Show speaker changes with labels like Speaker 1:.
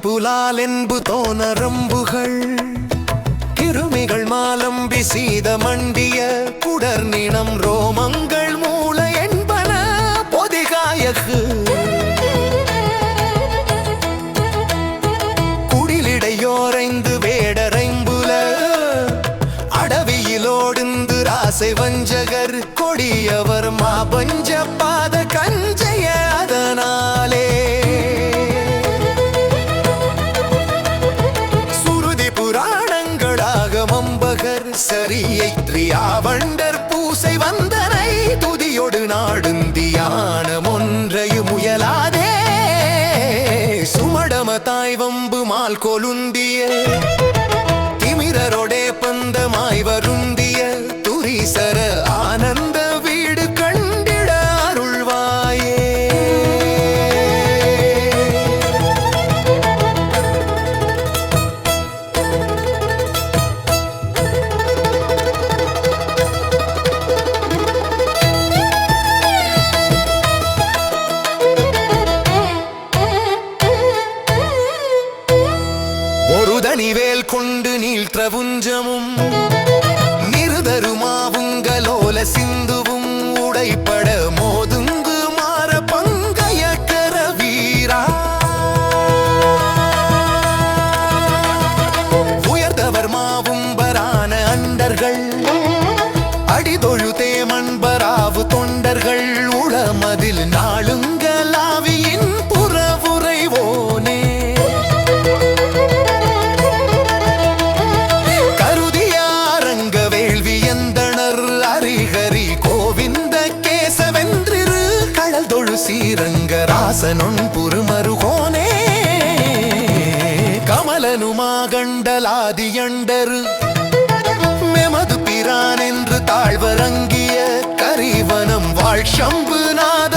Speaker 1: புலால் என்பு தோண ரம்புகள் சிறுமிகள் மாலம்பி சீத மண்டிய குடர் நினம் ரோமங்கள் மூல என்பன பொதிகாயகு. குடிலிடையோரைந்து வேடரைம்புல அடவியிலோடுந்து ராசை வஞ்சகர் கொடியவர் மாபஞ்ச பாத கண் மம்பகர் திரியாவண்டர் பூசை வந்தனை துதியொடு நாடுந்தியானம் ஒன்றையும் முயலாதே. சுமடம தாய் வம்பு மால் கொலுந்திய தனிவேல் கொண்டு நீள் திரவுஞ்சமும் நிருதருமாவுங்கலோல சிந்துவும் உடைப்ப தொழு சீரங்க ராசனும் புருமருகோனே கமலனுமாகண்டலாதியண்டரு மெமது பிரான் என்று தாழ்வரங்கிய கரிவனம் வாழ் சம்புநாத